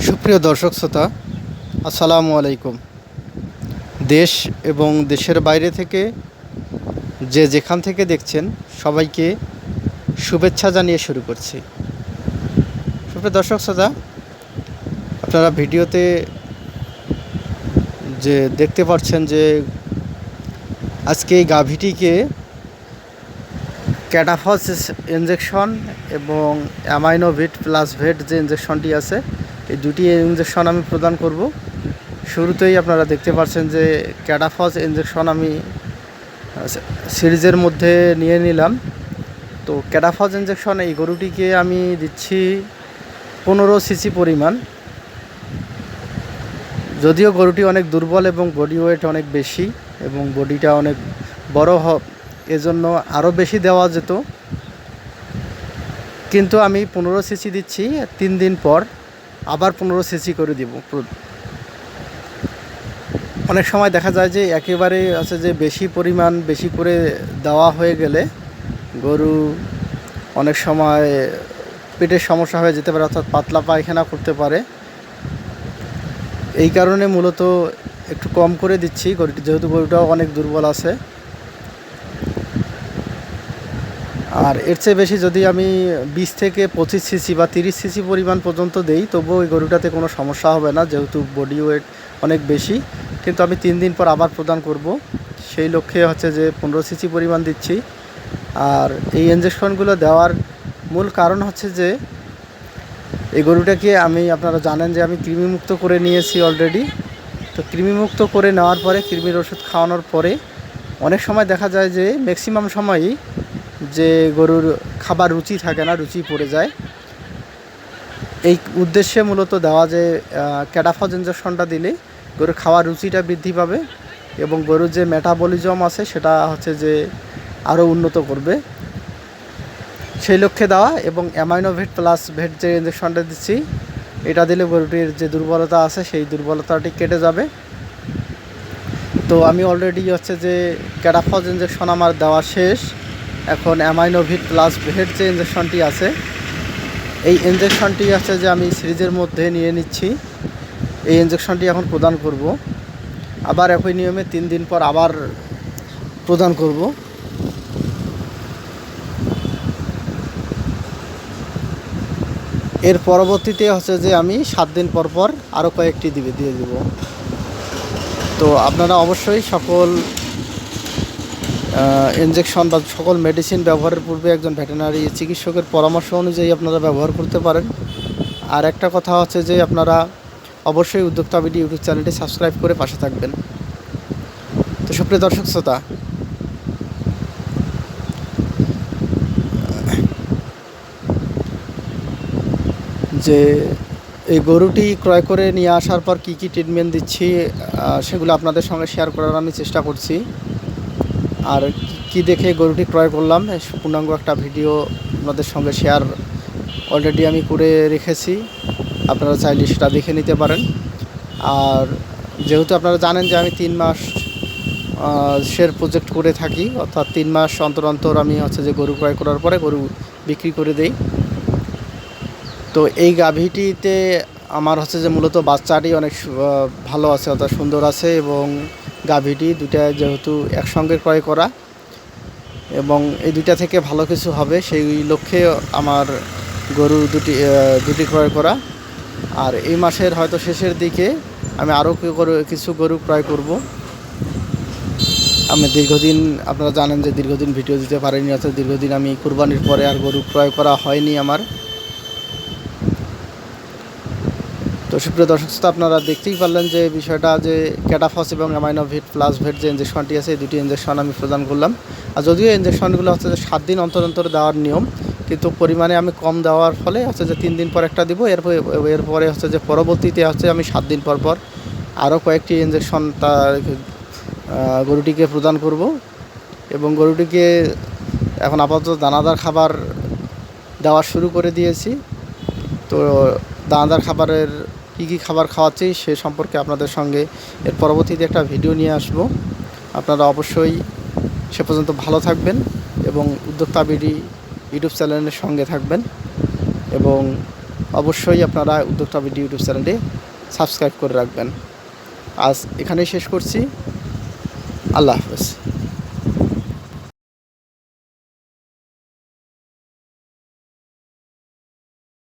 সুপ্রিয় দর্শক শ্রোতা, আসসালামু আলাইকুম। দেশ এবং দেশের বাইরে থেকে যে যেখান থেকে দেখছেন, সবাইকে শুভেচ্ছা জানিয়ে শুরু করছি। সুপ্রিয় দর্শক শ্রোতা, আপনারা ভিডিওতে যে দেখতে পাচ্ছেন যে আজকে এই গাভীটিকে ক্যাটাফস ইঞ্জেকশন এবং অ্যামাইনোভিট প্লাস ভেট যে ইঞ্জেকশনটি আছে এই দুটি ইঞ্জেকশন আমি প্রদান করব। শুরুতেই আপনারা দেখতে পাচ্ছেন যে ক্যাটাফস ইঞ্জেকশন আমি সিরিজের মধ্যে নিয়ে নিলাম। তো ক্যাটাফস ইঞ্জেকশন এই গরুটিকে আমি দিচ্ছি পনেরো সিসি পরিমাণ। যদিও গরুটি অনেক দুর্বল এবং বডি ওয়েট অনেক বেশি এবং বডিটা অনেক বড় হ, এজন্য আরও বেশি দেওয়া যেত। কিন্তু আমি পনেরো সিসি দিচ্ছি তিন দিন পর। আবার পনেরো সিসি করে দিব। অনেক সময় দেখা যায় যে একেবারে আছে যে বেশি পরিমাণ, বেশি করে দেওয়া হয়ে গেলে গরু অনেক সময় পেটের সমস্যা হয়ে যেতে পারে, অর্থাৎ পাতলা পায়খানা করতে পারে। এই কারণে মূলত একটু কম করে দিচ্ছি। গরুটি যেহেতু গরুটাও অনেক দুর্বল আছে। আর এর চেয়ে বেশি যদি আমি বিশ থেকে পঁচিশ সিসি বা তিরিশ সিসি পরিমাণ পর্যন্ত দেই, তবুও ওই গরুটাতে কোনো সমস্যা হবে না, যেহেতু বডি ওয়েট অনেক বেশি। কিন্তু আমি তিন দিন পর আবার প্রদান করব। সেই লক্ষ্যে হচ্ছে যে পনেরো সিসি পরিমাণ দিচ্ছি। আর এই ইঞ্জেকশনগুলো দেওয়ার মূল কারণ হচ্ছে যে, এই গরুটাকে আমি, আপনারা জানেন যে আমি কৃমিমুক্ত করে নিয়েছি অলরেডি তো কৃমিমুক্ত করে নেওয়ার পরে, কৃমির ওষুধ খাওয়ানোর পরে, অনেক সময় দেখা যায় যে ম্যাক্সিমাম সময়ই যে গরুর খাবার রুচি থাকে না, রুচি পড়ে যায়। এই উদ্দেশ্যে মূলত দেওয়া যে ক্যাটাফজ ইঞ্জেকশনটা দিলে গরুর খাওয়ার রুচিটা বৃদ্ধি পাবে এবং গরুর যে মেটাবলিজম আছে, সেটা হচ্ছে যে আরও উন্নত করবে। সেই লক্ষ্যে দেওয়া এবং অ্যামাইনোভেট প্লাস ভেট যে ইঞ্জেকশনটা দিচ্ছি, এটা দিলে গরুটির যে দুর্বলতা আছে, সেই দুর্বলতাটি কেটে যাবে। তো আমি অলরেডি হচ্ছে যে, ক্যাটাফজ ইঞ্জেকশন আমার দেওয়া শেষ। এখন অ্যামাইনোভিট প্লাস ভেট যে ইঞ্জেকশনটি আছে, এই ইঞ্জেকশনটি আছে যে আমি সিরিজের মধ্যে নিয়ে নিচ্ছি। এই ইঞ্জেকশনটি এখন প্রদান করব। আবার একই নিয়মে তিন দিন পর আবার প্রদান করব। এর পরবর্তীতে হচ্ছে যে আমি সাত দিন পর পর আরও কয়েকটি দিবে দিয়ে দেব। তো আপনারা অবশ্যই সকল ইনজেকশন বা সকল মেডিসিন ব্যবহারের পূর্বে একজন ভেটেনারি চিকিৎসকের পরামর্শ অনুযায়ী আপনারা ব্যবহার করতে পারেন। আর একটা কথা হচ্ছে যে আপনারা অবশ্যই উদ্যোক্তা বিডি ইউটিউব চ্যানেলটি সাবস্ক্রাইব করে পাশে থাকবেন। তো সুপ্রিয় দর্শক শ্রোতা, যে এই গরুটি ক্রয় করে নিয়ে আসার পর কী কী ট্রিটমেন্ট দিচ্ছি সেগুলো আপনাদের সঙ্গে শেয়ার করার আমি চেষ্টা করছি। আর কি দেখে গরুটি ক্রয় করলাম পূর্ণাঙ্গ একটা ভিডিও আপনাদের সঙ্গে শেয়ার অলরেডি আমি করে রেখেছি। আপনারা চাইলে সেটা দেখে নিতে পারেন। আর যেহেতু আপনারা জানেন যে আমি তিন মাস শের প্রজেক্ট করে থাকি, অর্থাৎ তিন মাস অন্তর অন্তর আমি হচ্ছে যে গরু ক্রয় করার পরে গরু বিক্রি করে দেই। তো এই গাভীটিতে আমার হচ্ছে যে মূলত বাচ্চাটি অনেক ভালো আছে, অর্থাৎ সুন্দর আছে এবং গাভীটি দুটা যেহেতু একসঙ্গে ক্রয় করা এবং এই দুইটা থেকে ভালো কিছু হবে, সেই লক্ষ্যে আমার গরু দুটি দুটি ক্রয় করা। আর এই মাসের হয়তো শেষের দিকে আমি আরও কিছু গরু ক্রয় করব। আমি দীর্ঘদিন, আপনারা জানেন যে দীর্ঘদিন ভিডিও দিতে পারিনি, অর্থাৎ দীর্ঘদিন আমি কুরবানির পরে আর গরু ক্রয় করা হয়নি আমার। তো সুপ্রিয় দর্শক শ্রোতা, আপনারা দেখতেই পারলেন যে বিষয়টা যে ক্যাটাফস এবং অ্যামাইনোভিট প্লাস ভেট যে ইঞ্জেকশনটি আছে, এই দুটি ইঞ্জেকশন আমি প্রদান করলাম। আর যদিও ইঞ্জেকশনগুলো হচ্ছে যে সাত দিন অন্তর অন্তর দেওয়ার নিয়ম, কিন্তু পরিমাণে আমি কম দেওয়ার ফলে হচ্ছে যে তিন দিন পর একটা দিব এরপরে এরপরে হচ্ছে যে পরবর্তীতে হচ্ছে আমি সাত দিন পর পর আরও কয়েকটি ইঞ্জেকশন তার গরুটিকে প্রদান করব। এবং গরুটিকে এখন আপাতত দানাদার খাবার দেওয়া শুরু করে দিয়েছি। তো দানাদার খাবারের কী কী খাবার খাওয়াচ্ছি সে সম্পর্কে আপনাদের সঙ্গে এর পরবর্তীতে একটা ভিডিও নিয়ে আসব। আপনারা অবশ্যই সে পর্যন্ত ভালো থাকবেন এবং উদ্যোক্তা বিডি ইউটিউব চ্যানেলের সঙ্গে থাকবেন এবং অবশ্যই আপনারা উদ্যোক্তা বিডি ইউটিউব চ্যানেলটি সাবস্ক্রাইব করে রাখবেন। আজ এখানেই শেষ করছি। আল্লাহ হাফেজ।